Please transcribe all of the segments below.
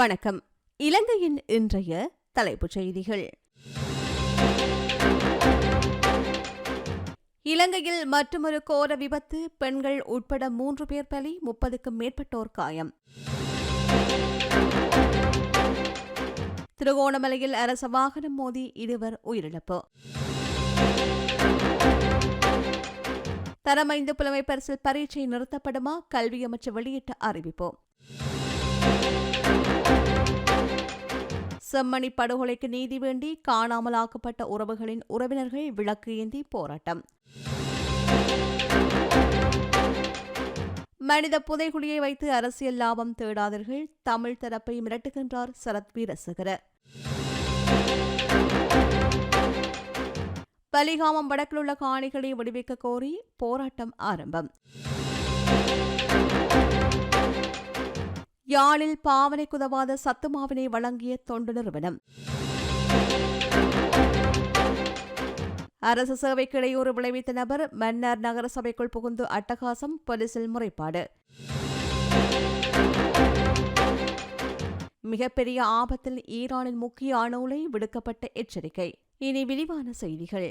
வணக்கம். இலங்கையின் இன்றைய தலைப்புச் செய்திகள். இலங்கையில் மற்றொரு கோர விபத்து பெண்கள் உட்பட மூன்று பேர் பலி முப்பதுக்கும் மேற்பட்டோர் காயம். திருகோணமலையில் அரச வாகனம் மோதி இருவர் உயிரிழப்பு. தரமைந்து புலமை பரிசில் பரீட்சை நிறுத்தப்படுமா? கல்வி அமைச்சர் வெளியிட்ட அறிவிப்பு. செம்மணி படுகொலைக்கு நீதி வேண்டி காணாமலாக்கப்பட்ட உறவுகளின் உறவினர்கள் விளக்கு ஏந்தி போராட்டம். மனித புதைகுழியை வைத்து அரசியல் லாபம் தேடாதீர்கள். தமிழ் தரப்பை மிரட்டுகின்றார் சரத் வீரசகர பலிகாமம் வடக்கிலுள்ள காணிகளை விடுவிக்க கோரி போராட்டம் ஆரம்பம். யாழில் பாவனை குதவாத சத்துமாவினை வழங்கிய தொண்டு நிறுவனம். அரசு சேவைக்கு இடையூறு விளைவித்த நபர் மன்னர் நகர சபைக்குள் புகுந்து அட்டகாசம் போலீசில் முறைப்பாடு. மிகப்பெரிய ஆபத்தில் ஈரானின் முக்கிய அணுலை விடுக்கப்பட்ட எச்சரிக்கை. இனி விரிவான செய்திகள்.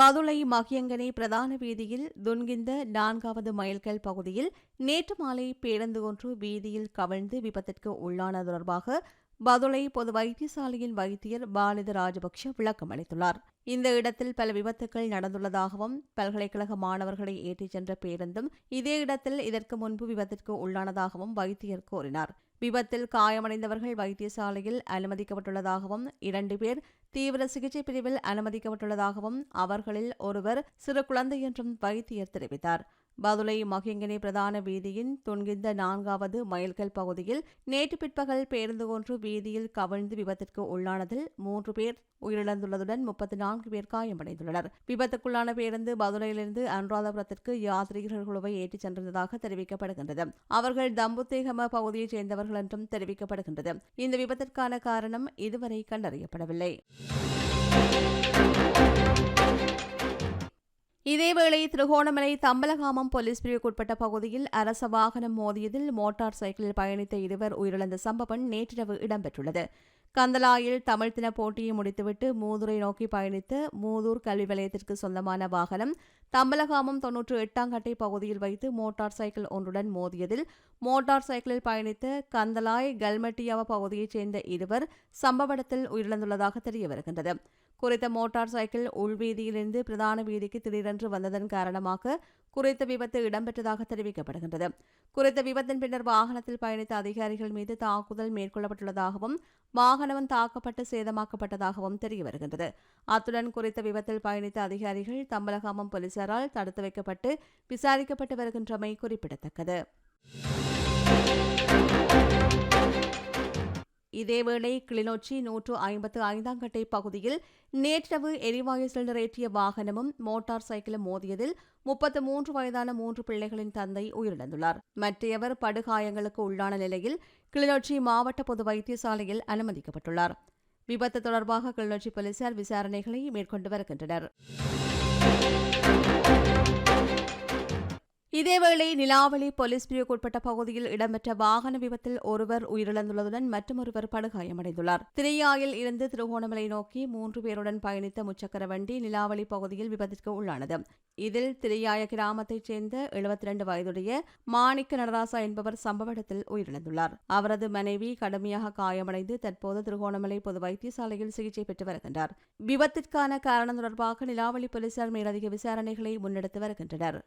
பதுளை மகியங்கனை பிரதான வீதியில் துன்கிந்த நான்காவது மைல்கல் பகுதியில் நேற்று மாலை பேருந்து ஒன்று வீதியில் கவிழ்ந்து விபத்திற்கு உள்ளான தொடர்பாக பதுளை பொது வைத்தியசாலையின் வைத்தியர் பாலித ராஜபக்ஷ விளக்கம் அளித்துள்ளார். இந்த இடத்தில் பல விபத்துக்கள் நடந்துள்ளதாகவும் பல்கலைக்கழக மாணவர்களை ஏற்றிச் சென்ற பேருந்தும் இதே இடத்தில் இதற்கு முன்பு விபத்திற்கு உள்ளானதாகவும் வைத்தியர் கூறினார். விபத்தில் காயமடைந்தவர்கள் வைத்தியசாலையில் அனுமதிக்கப்பட்டுள்ளதாகவும் இரண்டு பேர் தீவிர சிகிச்சை பிரிவில் அனுமதிக்கப்பட்டுள்ளதாகவும் அவர்களில் ஒருவர் சிறு குழந்தை என்றும் வைத்தியர் தெரிவித்தார். பதுளை மகிங்கனி பிரதான வீதியின் துன்கிந்த நான்காவது மைல்கல் பகுதியில் நேற்று பிற்பகல் பேருந்து ஒன்று வீதியில் கவிழ்ந்து விபத்திற்கு உள்ளானதில் மூன்று பேர் உயிரிழந்துள்ளதுடன் முப்பத்தி நான்கு பேர் காயமடைந்துள்ளனர். விபத்துக்குள்ளான பேருந்து பதுளையிலிருந்து அனுராதபுரத்திற்கு யாத்ரீகர்கள் குழுவை ஏற்றிச் சென்றிருந்ததாக தெரிவிக்கப்படுகின்றது. அவர்கள் தம்புத்தேகம பகுதியைச் சேர்ந்தவர்கள் என்றும் தெரிவிக்கப்படுகின்றது. இந்த விபத்திற்கான காரணம் இதுவரை கண்டறியப்படவில்லை. இதேவேளை திருகோணமலை தம்பலகாமம் போலீஸ் பிரிவுக்குட்பட்ட பகுதியில் அரச வாகனம் மோதியதில் மோட்டார் சைக்கிளில் பயணித்த இருவர் உயிரிழந்த சம்பவம் நேற்றிரவு இடம்பெற்றுள்ளது. கந்தலாயில் தமிழ் தின போட்டியை முடித்துவிட்டு மூதுரை நோக்கி பயணித்த மூதூர் கல்வி வலயத்திற்கு சொந்தமான வாகனம் தம்பலகாமம் தொன்னூற்று எட்டாம் கட்டை பகுதியில் வைத்து மோட்டார் சைக்கிள் ஒன்றுடன் மோதியதில் மோட்டார் சைக்கிளில் பயணித்த கந்தலாய் கல்மட்டியாவ பகுதியைச் சேர்ந்த இருவர் சம்பவ இடத்தில் உயிரிழந்துள்ளதாக தெரிய வருகின்றது குறித்த மோட்டார் சைக்கிள் உள்வீதியிலிருந்து பிரதான வீதிக்கு திடீரென்று வந்ததன் காரணமாக குறித்த விபத்து இடம்பெற்றதாக தெரிவிக்கப்படுகின்றது. குறித்த விபத்தின் பின்னர் வாகனத்தில் பயணித்த அதிகாரிகள் மீது தாக்குதல் மேற்கொள்ளப்பட்டுள்ளதாகவும் வாகனம் தாக்கப்பட்டு சேதமாக்கப்பட்டதாகவும் தெரிய வருகின்றது அத்துடன் குறித்த விபத்தில் பயணித்த அதிகாரிகள் தம்பலகாமம் போலீசாரால் தடுத்து வைக்கப்பட்டு விசாரிக்கப்பட்டு வருகின்றமை குறிப்பிடத்தக்கது. இதேவேளை கிளிநொச்சி நூற்று ஐம்பத்து ஐந்தாம் கட்டை பகுதியில் நேற்றிரவு எரிவாயு சிலிண்டர் ஏற்றிய வாகனமும் மோட்டார் சைக்கிளும் மோதியதில் முப்பத்து மூன்று வயதான மூன்று பிள்ளைகளின் தந்தை உயிரிழந்துள்ளார். மற்றையவர் படுகாயங்களுக்கு உள்ளான நிலையில் கிளிநொச்சி மாவட்ட பொது வைத்தியசாலையில் அனுமதிக்கப்பட்டுள்ளார். விபத்து தொடர்பாக கிளிநொச்சி போலீசார் விசாரணைகளை மேற்கொண்டு வருகின்றனர். இதேவேளை நிலாவளி போலீஸ் பிரிவுக்குட்பட்ட பகுதியில் இடம்பெற்ற வாகன விபத்தில் ஒருவர் உயிரிழந்துள்ளதுடன் மற்றொருவர் படுகாயமடைந்துள்ளார். திரையாயில் இருந்து திருகோணமலை நோக்கி மூன்று பேருடன் பயணித்த முச்சக்கர வண்டி நிலாவளி பகுதியில் விபத்திற்கு உள்ளானது. இதில் திரையாய கிராமத்தைச் சேர்ந்த எழுபத்தி இரண்டு வயதுடைய மாணிக்க நடராசா என்பவர் சம்பவ இடத்தில் உயிரிழந்துள்ளார். அவரது மனைவி கடுமையாக காயமடைந்து தற்போது திருகோணமலை பொது வைத்தியசாலையில் சிகிச்சை பெற்று வருகின்றார். விபத்திற்கான காரணம் தொடர்பாக நிலாவளி போலீசார் மேலதிக விசாரணைகளை முன்னெடுத்து வருகின்றனர்.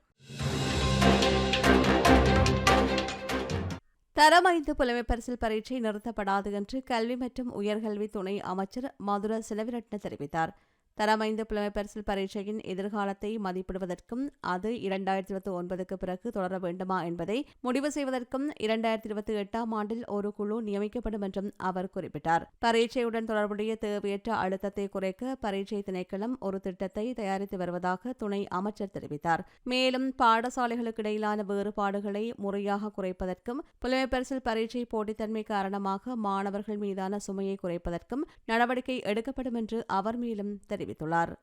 தரம் ஐந்து புலமை பரிசில் பரீட்சை நிறுத்தப்படாது என்று கல்வி மற்றும் உயர்கல்வி துணை அமைச்சர் மதுர செலவிரட்ன தெரிவித்தார். தரமைந்த புலமைப்பரிசில் பரீட்சையின் எதிர்காலத்தை மதிப்பிடுவதற்கும் அது இரண்டாயிரத்தி இருபத்தி ஒன்பதுக்கு பிறகு தொடர வேண்டுமா என்பதை முடிவு செய்வதற்கும் இரண்டாயிரத்தி இருபத்தி எட்டாம் ஆண்டில் ஒரு குழு நியமிக்கப்படும் என்றும் அவர் குறிப்பிட்டார். பரீட்சையுடன் தொடர்புடைய தேவையற்ற அழுத்தத்தை குறைக்க பரீட்சை திணைக்களம் ஒரு திட்டத்தை தயாரித்து வருவதாக துணை அமைச்சர் தெரிவித்தார். மேலும் பாடசாலைகளுக்கு இடையிலான வேறுபாடுகளை முறையாக குறைப்பதற்கும் புலமைப்பரிசில் பரீட்சை போட்டித்தன்மை காரணமாக மாணவர்கள் மீதான சுமையை குறைப்பதற்கும் நடவடிக்கை எடுக்கப்படும் என்று அவர் மேலும் தெரிவித்தார். தெரிவித்துள்ளார்.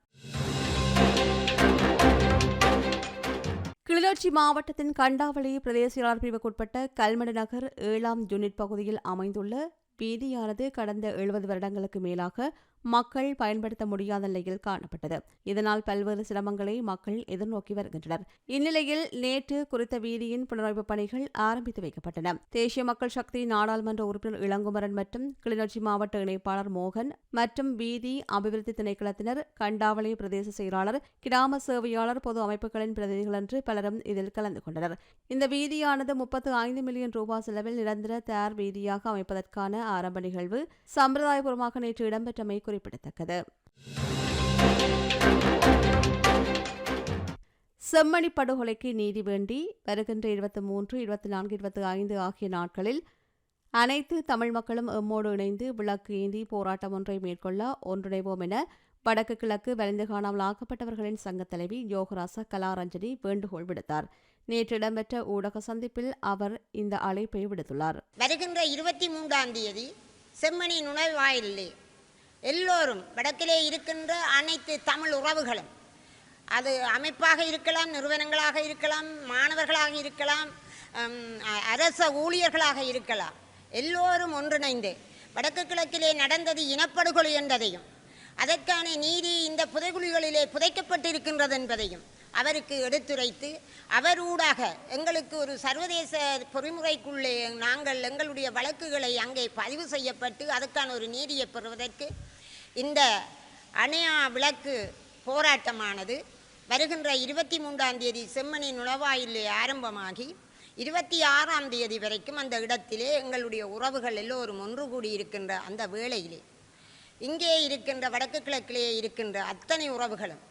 கிளிநொச்சி மாவட்டத்தின் கண்டாவளி பிரதேச பிரிவுக்குட்பட்ட கல்மடு நகர் ஏழாம் யூனிட் பகுதியில் அமைந்துள்ள வீதியானது கடந்த எழுபது வருடங்களுக்கு மேலாக மக்கள் பயன்படுத்த முடியாத நிலையில் காணப்பட்டது. இதனால் பல்வேறு சிரமங்களை மக்கள் எதிர்நோக்கி வருகின்றனர். இந்நிலையில் நேற்று குறித்த வீதியின் புனரமைப்பு பணிகள் ஆரம்பித்து வைக்கப்பட்டன. தேசிய மக்கள் சக்தி நாடாளுமன்ற உறுப்பினர் இளங்குமரன் மற்றும் கிளிநொச்சி மாவட்ட இணைப்பாளர் மோகன் மற்றும் வீதி அபிவிருத்தி திணைக்களத்தினர் கண்டாவளி பிரதேச செயலாளர் கிராம சேவையாளர் பொது அமைப்புகளின் பிரதிநிதிகள் என்று பலரும் இதில் கலந்து கொண்டனர். இந்த வீதியானது முப்பத்து ஐந்து மில்லியன் ரூபாய் செலவில் நிரந்தர தயார் வீதியாக அமைப்பதற்கான ஆரம்ப நிகழ்வு. சம்பிரதாயபூர்வமாக நேற்று இடம்பெற்றமை குறிப்பிடத்தக்கது. செம்மணி படுகொலைக்கு நீதி வேண்டி வருகின்ற இருபத்தி மூன்று இருபத்தி நான்கு இருபத்தி ஐந்து ஆகிய நாட்களில் அனைத்து தமிழ் மக்களும் எம்மோடு இணைந்து விளக்கு ஏந்தி போராட்டம் ஒன்றை மேற்கொள்ள ஒன்றிணைவோம் என வடக்கு கிழக்கு வலிந்து காணாமல் ஆக்கப்பட்டவர்களின் சங்கத் தலைவி யோகராச கலாரஞ்சனி வேண்டுகோள் விடுத்தார். நேற்று இடம்பெற்ற ஊடக சந்திப்பில் அவர் இந்த அழைப்பை விடுத்துள்ளார். வருகின்ற இருபத்தி மூன்றாம் தேதி செம்மணி நுழைவாயிலே எல்லோரும் வடக்கிலே இருக்கின்ற அனைத்து தமிழ் உறவுகளும் அது அமைப்பாக இருக்கலாம் நிறுவனங்களாக இருக்கலாம் மாணவர்களாக இருக்கலாம் அரச ஊழியர்களாக இருக்கலாம். எல்லோரும் ஒன்றிணைந்து வடக்கு கிழக்கிலே நடந்தது இனப்படுகொலை என்பதையும் அதற்கான நீதி இந்த புதைகுழிகளிலே புதைக்கப்பட்டிருக்கின்றது என்பதையும் அவருக்கு எடுத்துரைத்து அவரூடாக எங்களுக்கு ஒரு சர்வதேச பொறிமுறைக்குள்ளே நாங்கள் எங்களுடைய வழக்குகளை அங்கே பதிவு செய்யப்பட்டு அதற்கான ஒரு நீதியை பெறுவதற்கு இந்த அணையா விளக்கு போராட்டமானது வருகின்ற இருபத்தி மூன்றாம் தேதி செம்மணி நுழவாயிலே ஆரம்பமாகி இருபத்தி ஆறாம் தேதி வரைக்கும் அந்த இடத்திலே எங்களுடைய உறவுகள் எல்லோரும் ஒன்று கூடி இருக்கின்ற அந்த வேளையிலே. இங்கே இருக்கின்ற வடக்கு கிழக்கிலே இருக்கின்ற அத்தனை உறவுகளும்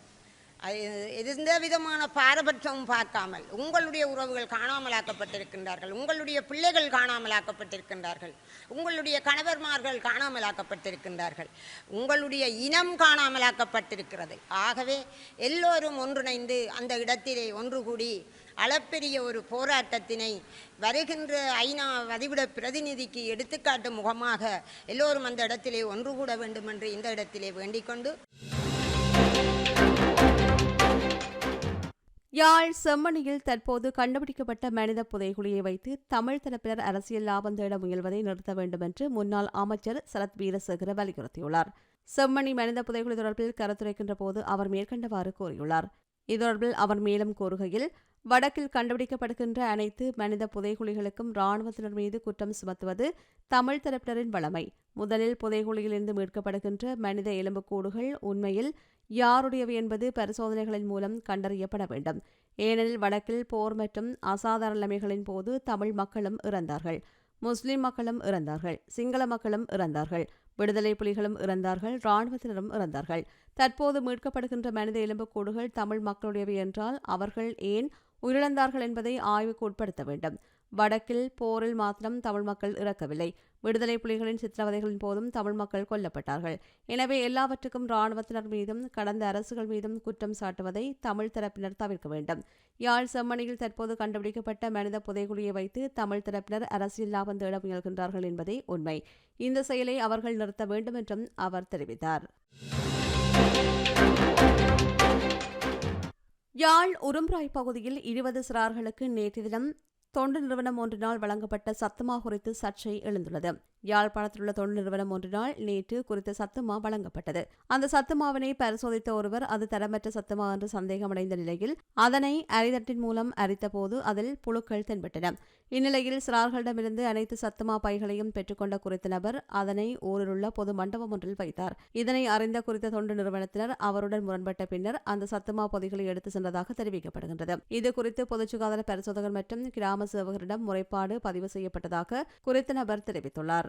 எந்த விதமான பாரபட்சமும் பார்க்காமல் உங்களுடைய உறவுகள் காணாமலாக்கப்பட்டிருக்கின்றார்கள் உங்களுடைய பிள்ளைகள் காணாமலாக்கப்பட்டிருக்கின்றார்கள் உங்களுடைய கணவர்மார்கள் காணாமலாக்கப்பட்டிருக்கின்றார்கள் உங்களுடைய இனம் காணாமலாக்கப்பட்டிருக்கிறது. ஆகவே எல்லோரும் ஒன்றிணைந்து அந்த இடத்திலே ஒன்று கூடி அளப்பெரிய ஒரு போராட்டத்தினை வருகின்ற ஐநா வதிவிட பிரதிநிதிக்கு எடுத்துக்காட்டு முகமாக எல்லோரும் அந்த இடத்திலே ஒன்று கூட வேண்டும் என்று இந்த இடத்திலே வேண்டிக் கொண்டு யாழ் செம்மணியில் தற்போது கண்டுபிடிக்கப்பட்ட மனித புதைகுழியை வைத்து தமிழ் தரப்பினர் அரசியல் லாபம் தேட முயல்வதை நிறுத்த வேண்டும் என்று முன்னாள் அமைச்சர் சரத் வீரசேகர வலியுறுத்தியுள்ளார். செம்மணி மனித புதைகுழி தொடர்பில் கருத்துரைக்கின்ற போது அவர் மேற்கண்டவாறு கூறியுள்ளார். இது தொடர்பில் அவர் மேலும் கூறுகையில் வடக்கில் கண்டுபிடிக்கப்படுகின்ற அனைத்து மனித புதைகுழிகளுக்கும் ராணுவத்தினர் மீது குற்றம் சுமத்துவது தமிழ் தரப்பினரின் வளமை. முதலில் புதைகுழியிலிருந்து மீட்கப்படுகின்ற மனித எலும்புக்கூடுகள் உண்மையில் யாருடையவை என்பது பரிசோதனைகளின் மூலம் கண்டறியப்பட வேண்டும். ஏனெனில் வடக்கில் போர் மற்றும் அசாதாரண நிலைமைகளின் போது தமிழ் மக்களும் இறந்தார்கள். முஸ்லிம் மக்களும் இறந்தார்கள். சிங்கள மக்களும் இறந்தார்கள். விடுதலை புலிகளும் இறந்தார்கள். இராணுவத்தினரும் இறந்தார்கள். தற்போது மீட்கப்படுகின்ற மனித எலும்புக்கூடுகள் தமிழ் மக்களுடையவை என்றால் அவர்கள் ஏன் உயிரிழந்தார்கள் என்பதை ஆய்வுக்கு உட்படுத்த வேண்டும். வடக்கில் போரில் மாத்திரம் தமிழ் மக்கள் இறக்கவில்லை. விடுதலை புலிகளின் சித்திரவதைகளின் போதும் தமிழ் மக்கள் கொல்லப்பட்டார்கள். எனவே எல்லாவற்றுக்கும் இராணுவத்தினர் மீதும் கடந்த அரசுகள் மீதும் குற்றம் சாட்டுவதை தமிழ் தரப்பினர் தவிர்க்க வேண்டும். யாழ் செம்மணியில் தற்போது கண்டுபிடிக்கப்பட்ட மனித புதைகுழியை வைத்து தமிழ் தரப்பினர் அரசியல் லாபம் தேட முயல்கின்றார்கள் என்பதே உண்மை. இந்த செயலை அவர்கள் நிறுத்த வேண்டும் என்றும் அவர் தெரிவித்தார். யாழ் உரும்ராய் பகுதியில் இருபது சிறார்களுக்கு நேற்று தினம் தொண்டு நிறுவனம் ஒன்றினால் வழங்கப்பட்ட சத்துமா குறித்து சர்ச்சை எழுந்துள்ளது. யாழ்ப்பாணத்தில் உள்ள தொண்டு நிறுவனம் ஒன்றினால் நேற்று குறித்த சத்துமா வழங்கப்பட்டது. அந்த சத்துமாவினை பரிசோதித்த ஒருவர் அது தரமற்ற சத்துமா என்று சந்தேகமடைந்த நிலையில் அதனை அரிதட்டின் மூலம் அரித்தபோது அதில் புழுக்கள் தென்பட்டன. இந்நிலையில் சிறார்களிடமிருந்து அனைத்து சத்துமா பைகளையும் பெற்றுக்கொண்ட குறித்த நபர் அதனை ஊரிலுள்ள பொது மண்டபம் ஒன்றில் வைத்தார். இதனை அறிந்த குறித்த தொண்டு நிறுவனத்தினர் அவருடன் முரண்பட்ட பின்னர் அந்த சத்துமா பொதிகளை எடுத்து சென்றதாக தெரிவிக்கப்படுகின்றது. இது குறித்து பொது சுகாதார பரிசோதகர் மற்றும் கிராம சேவகரிடம் முறைப்பாடு பதிவு செய்யப்பட்டதாக குறித்த நபர் தெரிவித்துள்ளார்.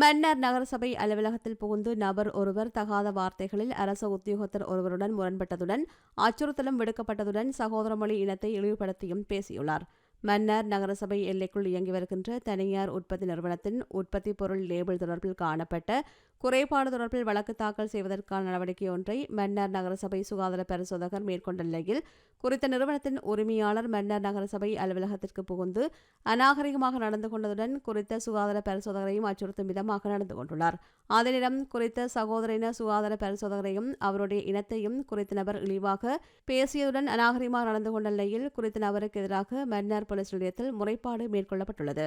மன்னர் நகரசபை அலுவலகத்தில் புகுந்து நபர் ஒருவர் தகாத வார்த்தைகளில் அரச உத்தியோகத்தர் ஒருவருடன் முரண்பட்டதுடன் அச்சுறுத்தலும் விடுக்கப்பட்டதுடன் சகோதரமொழி இனத்தை இழிவுபடுத்தியும் பேசியுள்ளார். மன்னர் நகரசபை எல்லைக்குள் இயங்கி வருகின்ற தனியார் உற்பத்தி நிறுவனத்தின் உற்பத்தி பொருள் லேபிள் தொடர்பில் காணப்பட்ட குறைபாடு தொடர்பில் வழக்கு தாக்கல் செய்வதற்கான நடவடிக்கை ஒன்றை மன்னர் நகரசபை சுகாதார பரிசோதகர் மேற்கொண்ட நிலையில் குறித்த நிறுவனத்தின் உரிமையாளர் மன்னர் நகரசபை அலுவலகத்திற்கு புகுந்து அநாகரிகமாக நடந்து கொண்டதுடன் குறித்த சுகாதார பரிசோதகரையும் அச்சுறுத்தும் விதமாக நடந்து கொண்டுள்ளார். அதே நேரம் குறித்த சகோதரின சுகாதார பரிசோதகரையும் அவருடைய இனத்தையும் குறித்த நபர் இழிவாக பேசியதுடன் அநாகரிகமாக நடந்து கொண்ட நிலையில் குறித்த நபருக்கு எதிராக மன்னர் போலீஸ் நிலையத்தில் முறைப்பாடு மேற்கொள்ளப்பட்டுள்ளது.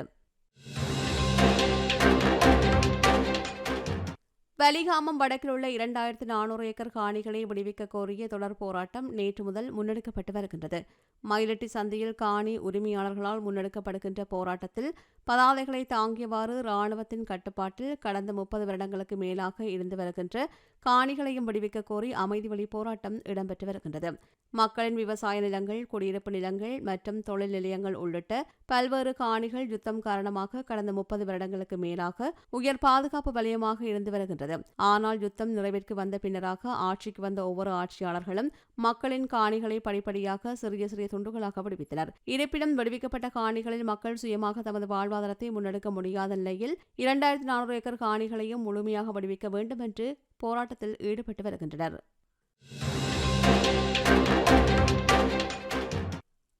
வலிகாமம் வடக்கில் உள்ள இரண்டாயிரத்து நானூறு ஏக்கர் காணிகளை விடுவிக்க கோரிய தொடர் போராட்டம் நேற்று முதல் முன்னெடுக்கப்பட்டு வருகின்றது. மயிலட்டி சந்தையில் காணி உரிமையாளர்களால் முன்னெடுக்கப்படுகின்ற போராட்டத்தில் பதாதைகளை தாங்கியவாறு ராணுவத்தின் கட்டுப்பாட்டில் கடந்த முப்பது வருடங்களுக்கு மேலாக இருந்து வருகின்ற காணிகளையும் விடுவிக்க கோரி அமைதி வழி போராட்டம் இடம்பெற்று வருகின்றது. மக்களின் விவசாய நிலங்கள் குடியிருப்பு நிலங்கள் மற்றும் தொழில் நிலையங்கள் உள்ளிட்ட பல்வேறு காணிகள் யுத்தம் காரணமாக கடந்த முப்பது வருடங்களுக்கு மேலாக உயர் பாதுகாப்பு வலயமாக இருந்து வருகின்றது. இருந்தது ஆனால் யுத்தம் நிறைவிற்கு வந்த பின்னராக ஆட்சிக்கு வந்த ஒவ்வொரு ஆட்சியாளர்களும் மக்களின் காணிகளை படிப்படியாக சிறிய சிறிய துண்டுகளாக விடுவித்தனர். இருப்பினும் விடுவிக்கப்பட்ட காணிகளில் மக்கள் சுயமாக தமது வாழ்வாதாரத்தை முன்னெடுக்க முடியாத நிலையில் இரண்டாயிரத்தி நானூறு ஏக்கர் காணிகளையும் முழுமையாக விடுவிக்க வேண்டும் என்று போராட்டத்தில் ஈடுபட்டு வருகின்றனர்.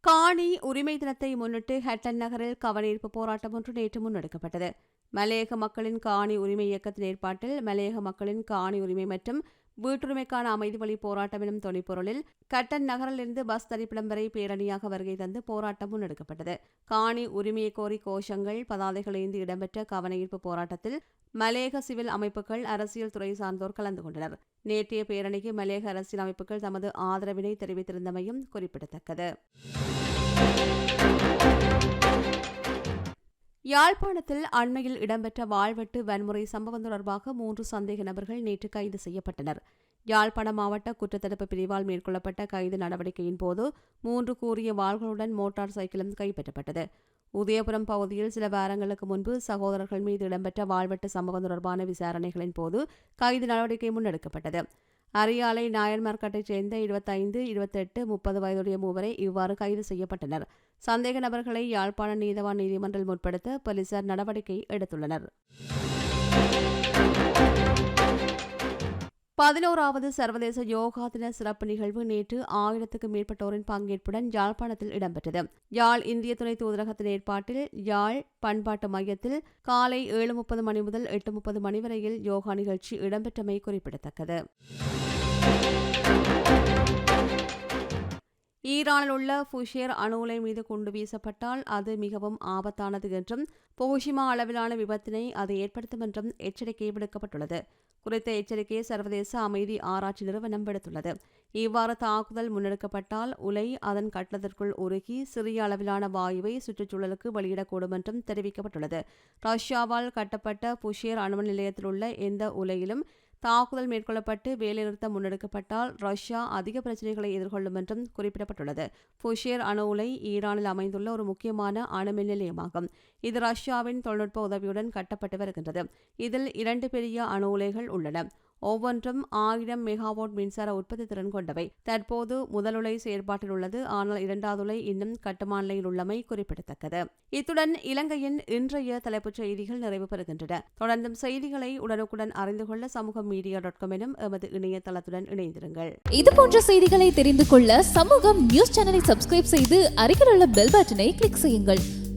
காணி உரிமை தினத்தை முன்னிட்டு ஹட்டன் நகரில் கவனீர்ப்பு போராட்டம் ஒன்று நேற்று முன்னெடுக்கப்பட்டது. மலையக மக்களின் காணி உரிமை இயக்கத்தின் ஏற்பாட்டில் மலையக மக்களின் காணி உரிமை மற்றும் வீட்டுரிமைக்கான அமைதி வழி போராட்டம் எனும் தொனிப்பொருளில் கட்டன் நகரிலிருந்து பஸ் தரிப்பிடம் வரை பேரணியாக வருகை தந்து போராட்டம் முன்னெடுக்கப்பட்டது. காணி உரிமையை கோரி கோஷங்கள் பதாதைகள் ஏந்தி இடம்பெற்ற கவனஈர்ப்பு போராட்டத்தில் மலையக சிவில் அமைப்புகள் அரசியல் துறை சார்ந்தோர் கலந்து கொண்டனர். நேற்றைய பேரணிக்கு மலையக அரசியல் அமைப்புகள் தமது ஆதரவினை தெரிவித்திருந்தமையும் குறிப்பிடத்தக்கது. யாழ்ப்பாணத்தில் அண்மையில் இடம்பெற்ற வாழ்வெட்டு வன்முறை சம்பவம் தொடர்பாக மூன்று சந்தேக நபர்கள் நேற்று கைது செய்யப்பட்டனர். யாழ்ப்பாணம் மாவட்ட குற்றத்தடுப்பு பிரிவால் மேற்கொள்ளப்பட்ட கைது நடவடிக்கையின் போது மூன்று கூறிய வாள்களுடன் மோட்டார் சைக்கிளும் கைப்பற்றப்பட்டது. உதயபுரம் பகுதியில் சில வாரங்களுக்கு முன்பு சகோதரர்கள் மீது இடம்பெற்ற வாழ்வெட்டு சம்பவம் தொடர்பான விசாரணைகளின் போது கைது நடவடிக்கை முன்னெடுக்கப்பட்டது. அரியாலை நாயன்மார்கட்டைச் சேர்ந்த இருபத்தைந்து இருபத்தெட்டு முப்பது வயதுடைய மூவரை இவ்வாறு கைது செய்யப்பட்டனர். சந்தேக நபர்களை யாழ்ப்பாண நீதவான் நீதிமன்றில் முற்படுத்த போலீசார் நடவடிக்கை எடுத்துள்ளனர். பதினோராவது சர்வதேச யோகா தின சிறப்பு நிகழ்வு நேற்று ஆயிரத்துக்கும் மேற்பட்டோரின் பங்கேற்புடன் யாழ்ப்பாணத்தில் இடம்பெற்றது. யாழ் இந்திய துணை தூதரகத்தின் ஏற்பாட்டில் யாழ் பண்பாட்டு மையத்தில் காலை ஏழு முப்பது மணி முதல் எட்டு முப்பது மணி வரையில் யோகா நிகழ்ச்சி இடம்பெற்றமை குறிப்பிடத்தக்கது. ஈரானில் உள்ள ஃபுஷேர் அணு உலை மீது குண்டு வீசப்பட்டால் அது மிகவும் ஆபத்தானது என்றும் புகுஷிமா அளவிலான விபத்தினை அது ஏற்படுத்தும் என்றும் எச்சரிக்கை விடுக்கப்பட்டுள்ளது. குறித்த எச்சரிக்கையை சர்வதேச அமைதி ஆராய்ச்சி நிறுவனம் விடுத்துள்ளது. இவ்வாறு தாக்குதல் முன்னெடுக்கப்பட்டால் உலை அதன் கட்டணத்திற்குள் உருகி சிறிய அளவிலான வாயுவை சுற்றுச்சூழலுக்கு வெளியிடக்கூடும் என்றும் தெரிவிக்கப்பட்டுள்ளது. ரஷ்யாவால் கட்டப்பட்ட புஷேர் அணுமின் நிலையத்தில் உள்ள எந்த உலையிலும் தாக்குதல் மேற்கொள்ளப்பட்டு வேலைநிறுத்தம் முன்னெடுக்கப்பட்டால் ரஷ்யா அதிக பிரச்சனைகளை எதிர்கொள்ளும் என்றும் குறிப்பிடப்பட்டுள்ளது. புஷேர் அணு உலை ஈரானில் அமைந்துள்ள ஒரு முக்கியமான அணுமின் நிலையமாகும். இது ரஷ்யாவின் தொழில்நுட்ப உதவியுடன் கட்டப்பட்டு வருகின்றது. இதில் இரண்டு பெரிய அணு உலைகள் உள்ளன. ஒவ்வொன்றும் ஆயிரம் மெகாவாட் மின்சார உற்பத்தி திறன் கொண்டவை. தற்போது முதலுலை செயற்பாட்டில் உள்ளது ஆனால் இரண்டாவது உலை இன்னும் கட்டுமான நிலையில் உள்ளமை குறிப்பிடத்தக்கது. இத்துடன் இலங்கையின் இன்றைய தலைப்புச் செய்திகள் நிறைவு பெறுகின்றன. தொடர்ந்தும் செய்திகளை உடனுக்குடன் அறிந்து கொள்ள சமூக மீடியா டாட் காம் எனும் எமது இணையதளத்துடன் இணைந்திருங்கள். இது போன்ற செய்திகளை தெரிந்து கொள்ள சமூகம் நியூஸ் சேனலை சப்ஸ்கிரைப் செய்து அருகில் உள்ள பெல் பட்டனை கிளிக் செய்யுங்கள்.